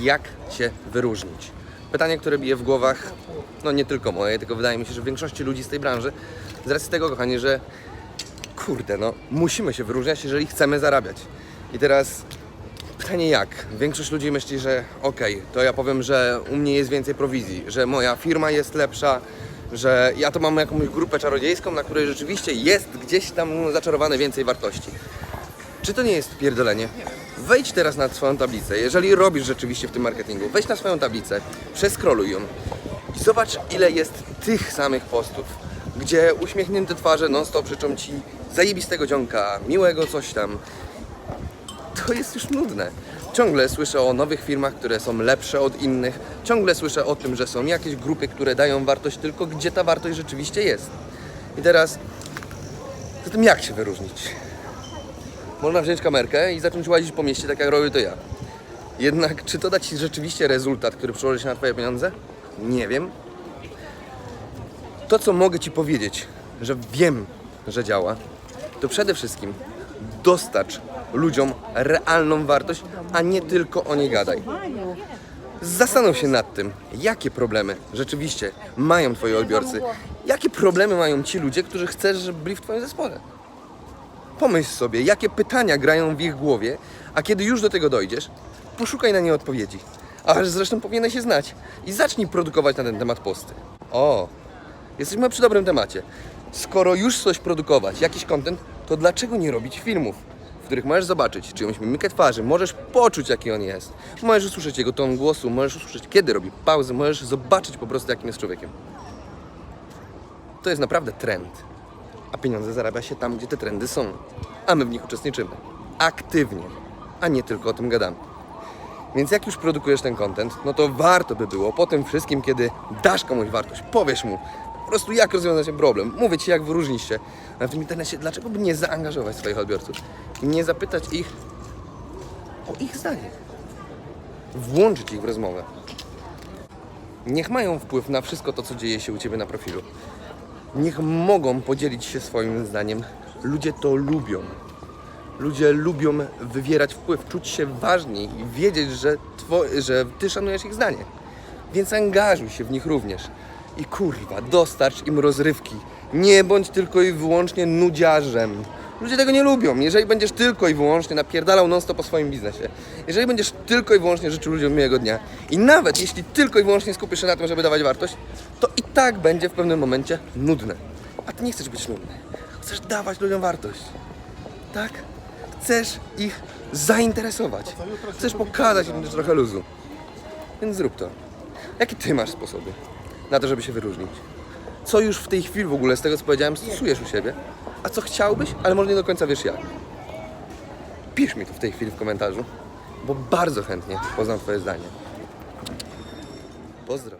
jak się wyróżnić? Pytanie, które bije w głowach, no nie tylko moje, tylko wydaje mi się, że większości ludzi z tej branży, z racji tego, kochani, że kurde, no musimy się wyróżniać, jeżeli chcemy zarabiać. I teraz pytanie jak? Większość ludzi myśli, że okej, to ja powiem, że u mnie jest więcej prowizji, że moja firma jest lepsza, że ja to mam jakąś grupę czarodziejską, na której rzeczywiście jest gdzieś tam zaczarowane więcej wartości. Czy to nie jest pierdolenie? Wejdź teraz na swoją tablicę, jeżeli robisz rzeczywiście w tym marketingu, wejdź na swoją tablicę, przeskroluj ją i zobacz ile jest tych samych postów, gdzie uśmiechnięte twarze non stop życzą Ci zajebistego dzionka, miłego coś tam. To jest już nudne. Ciągle słyszę o nowych firmach, które są lepsze od innych. Ciągle słyszę o tym, że są jakieś grupy, które dają wartość tylko gdzie ta wartość rzeczywiście jest. I teraz, zatem jak się wyróżnić? Można wziąć kamerkę i zacząć łazić po mieście, tak jak robię to ja. Jednak, czy to da Ci rzeczywiście rezultat, który przełoży się na Twoje pieniądze? Nie wiem. To, co mogę Ci powiedzieć, że wiem, że działa, to przede wszystkim dostarcz ludziom realną wartość, a nie tylko o niej gadaj. Zastanów się nad tym, jakie problemy rzeczywiście mają Twoi odbiorcy, jakie problemy mają ci ludzie, którzy chcesz, żeby byli w Twoim zespole. Pomyśl sobie, jakie pytania grają w ich głowie, a kiedy już do tego dojdziesz, poszukaj na nie odpowiedzi. A zresztą powinieneś się znać i zacznij produkować na ten temat posty. O, jesteśmy przy dobrym temacie. Skoro już coś produkować, jakiś content, to dlaczego nie robić filmów, w których możesz zobaczyć czyjąś mimikę twarzy, możesz poczuć, jaki on jest, możesz usłyszeć jego ton głosu, możesz usłyszeć, kiedy robi pauzy, możesz zobaczyć po prostu, jakim jest człowiekiem. To jest naprawdę trend a pieniądze zarabia się tam, gdzie te trendy są, a my w nich uczestniczymy. Aktywnie, a nie tylko o tym gadamy. Więc jak już produkujesz ten content, no to warto by było po tym wszystkim, kiedy dasz komuś wartość, powiesz mu po prostu jak rozwiązać ten problem, mówię Ci jak wyróżnić się na tym internecie, dlaczego by nie zaangażować swoich odbiorców nie zapytać ich o ich zdanie. Włączyć ich w rozmowę. Niech mają wpływ na wszystko to, co dzieje się u Ciebie na profilu niech mogą podzielić się swoim zdaniem. Ludzie to lubią. Ludzie lubią wywierać wpływ, czuć się ważni i wiedzieć, że, two, że ty szanujesz ich zdanie. Więc angażuj się w nich również. I kurwa, dostarcz im rozrywki. Nie bądź tylko i wyłącznie nudziarzem. Ludzie tego nie lubią. Jeżeli będziesz tylko i wyłącznie napierdalał non po swoim biznesie, jeżeli będziesz tylko i wyłącznie życzył ludziom miłego dnia i nawet jeśli tylko i wyłącznie skupisz się na tym, żeby dawać wartość, to i tak będzie w pewnym momencie nudne. A ty nie chcesz być nudny. Chcesz dawać ludziom wartość. Tak? Chcesz ich zainteresować. Chcesz pokazać im trochę luzu. Więc zrób to. Jakie ty masz sposoby na to, żeby się wyróżnić? Co już w tej chwili w ogóle z tego, co powiedziałem, stosujesz u siebie? A co chciałbyś, ale może nie do końca wiesz jak? Pisz mi to w tej chwili w komentarzu, bo bardzo chętnie poznam twoje zdanie. Pozdro.